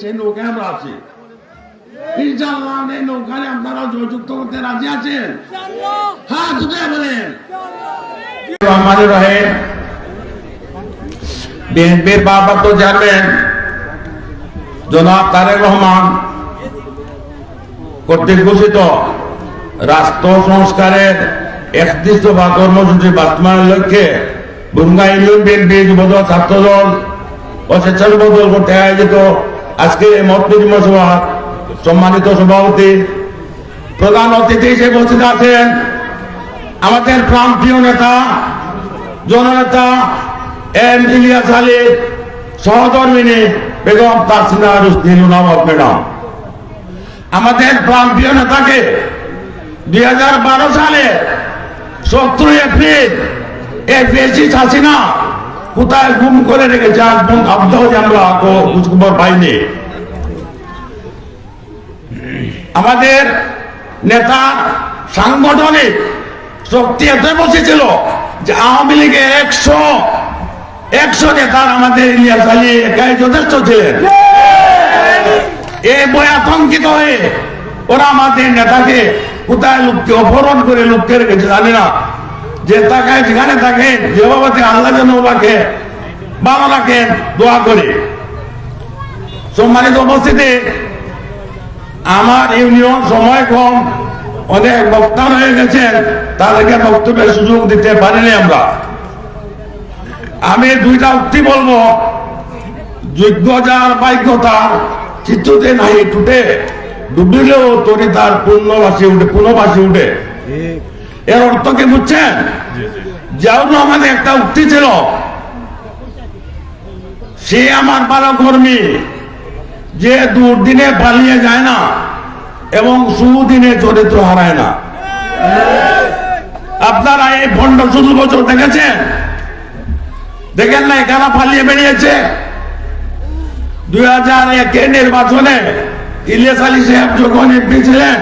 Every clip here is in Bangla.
সেই আমরা আছি। হ্যাঁ জনাব তারেক রহমান কর্তৃক ঘোষিত রাষ্ট্র সংস্কারের একত্রিশ দফা কর্মসূচি বাস্তবায়নের লক্ষ্যে বুঙ্গা ইউনিয়ন বিএনপি যুবদল ছাত্রদল ও স্বেচ্ছাসেবক দল করতে আয়োজিত আজকে বিনিময় সভা সম্মানিত সভাপতি প্রধান অতিথি হিসেবে উপস্থিত আছেন আমাদের প্রান্তীয় নেতা, জননেতা এম ইলিয়াস আলী, সহধর্মিনী বেগম তাসিনা লুনামত ম্যাডাম। আমাদের প্রান্তীয় নেতাকে দুই হাজার বারো সালে সতেরোই এপ্রিল বেশি হাসিনা কোথায় গুম করে রেখেছে? আজ পর্যন্ত আবদাহ আমরা। খোঁজখবর পাইনি আমাদের নেতা সাংগঠনিক শক্তি এত বসেছিল যে আওয়ামী লীগের একশো একশো নেতার আমাদের ইলিয়াস আলী একাই যথেষ্ট ছিলেন। এই বই আতঙ্কিত হয়ে ওরা আমাদের নেতাকে কোথায় লোককে অপহরণ করে লোককে রেখেছে জানি না। যে তাকায়, যেখানে থাকেন যেভাবে আল্লাহ যেন ওবাকে ভালো রাখেন দোয়া করে। সম্মানিত উপস্থিতি, আমার ইউনিয়ন সময় কম, অনেক বক্তা হয়ে গেছেন, তাদেরকে বক্তব্যের সুযোগ দিতে পারিনি আমরা। আমি দুইটা উক্তি বলব। যোগ্য যার বাক্যতা চিত্রতে নাই টুটে, ডুবিলেও তরি তার পূর্ণবাসী উঠে পূর্ণবাসী উঠে। এর অর্থ কি বুঝছেন? যেমন আমাদের একটা উক্তি ছিল সে আমার ভালো কর্মী যে দুর্দিনে পালিয়ে যায় না এবং সুদিনে চরিত্র হারায় না। আপনারা এই ভণ্ড শুধু বছর দেখেছেন? দেখেন না এখানে পালিয়ে বেরিয়েছে? দুই হাজার একে নির্বাচনে ইলিয়াস আলী সাহেব যখন এমপি ছিলেন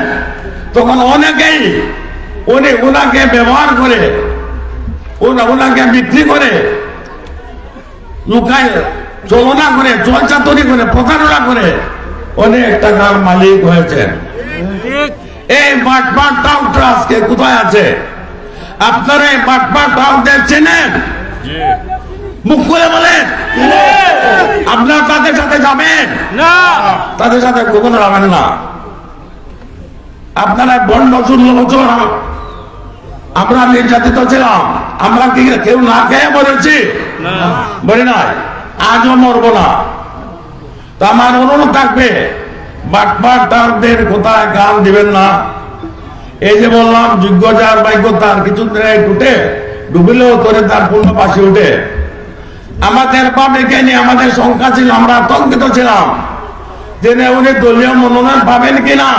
তখন অনেকেই উনি ওনাকে ব্যবহার করে ওনা- ওনাকে বিক্রি করে, লুকায় চলনা করে চর্চা তৈরি করে প্রতারণা করে অনেক টাকার মালিক হয়েছেন। এই বাটপাট টাউনটা আজকে কোথায় আছে? আপনারা এই বাটপাট টাউনদের চেনেন? মুখ করে বলেন। আপনারা তাদের সাথে যাবেন? না তাদের সাথে কখনো যাবেন না। আপনারা বন্ড শূন্য বছর আমরা নির্যাতিত ছিলাম। আমরা কি কেউ না খেয়ে মরেছি? বলি নাই। আজও মরবো না। তো আমার অনুরোধ থাকবে বাটপাট তাদের কোথায় গান দিবেন না। এই যে বললাম যোগ্য যার ভাগ্য তার কিছু টুটে ডুবিলেও করে তার পূর্ণ পাশে উঠে। আমাদের পাবেকে নিয়ে আমাদের সংখ্যা ছিল আমরা আতঙ্কিত ছিলাম। যে উনি দলীয় মনোনয়ন পাবেন কিনা?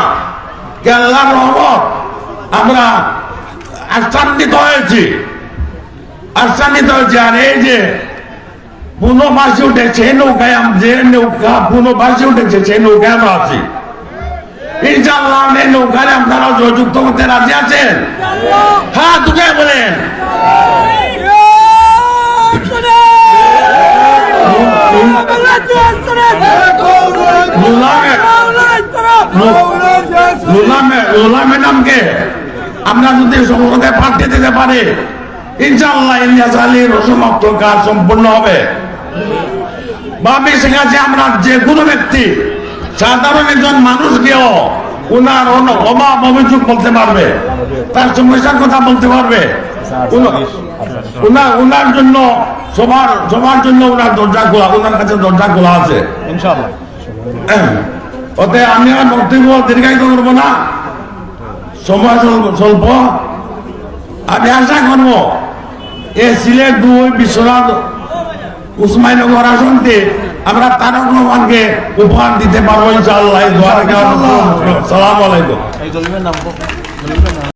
কেল্লার রহমত? আমরা আশ্চান্বিত হয়েছি আশ্চান্বিত হয়েছি আর এই যে পুনঃ বাসে উঠেছে এই নৌকায় যে নৌকা পুনঃ বাসে উঠেছে সেই নৌকায় আমরা আছি। ইনশাল্লাহ এই নৌকায় আপনারা যুক্ত করতে রাজি আছেন? হ্যাঁ দুটো বলেন। লোলা মে- লোলা ম্যাডামকে আমরা যদি সংসদে পাঠিয়ে দিতে পারি ইনশাল্লাহ ইলিয়াস আলীর অসমাপ্ত কাজ সম্পূর্ণ হবে। ভাবি শিখাচ্ছে আমরা যে কোনো ব্যক্তি সাধারণ একজন মানুষকেও ওনার অন- অভাব অভিযোগ বলতে পারবে তার সমস্যার কথা বলতে পারবে। উনার জন্য সবার সবার জন্য ওনার দরজা খোলা ওনার কাছে দরজা খোলা আছে। ওতে আমি আর বক্তব্য দীর্ঘায়িত করব না। সময় স্বল্প- আমি আশা করব এ সিলেট দুই বিশ্বনাথ উসমাইনগর আসনতে আমরা তারক রহমানকে উপহার দিতে পারব ইনশাআল্লাহ। সালাম আলাইকুম।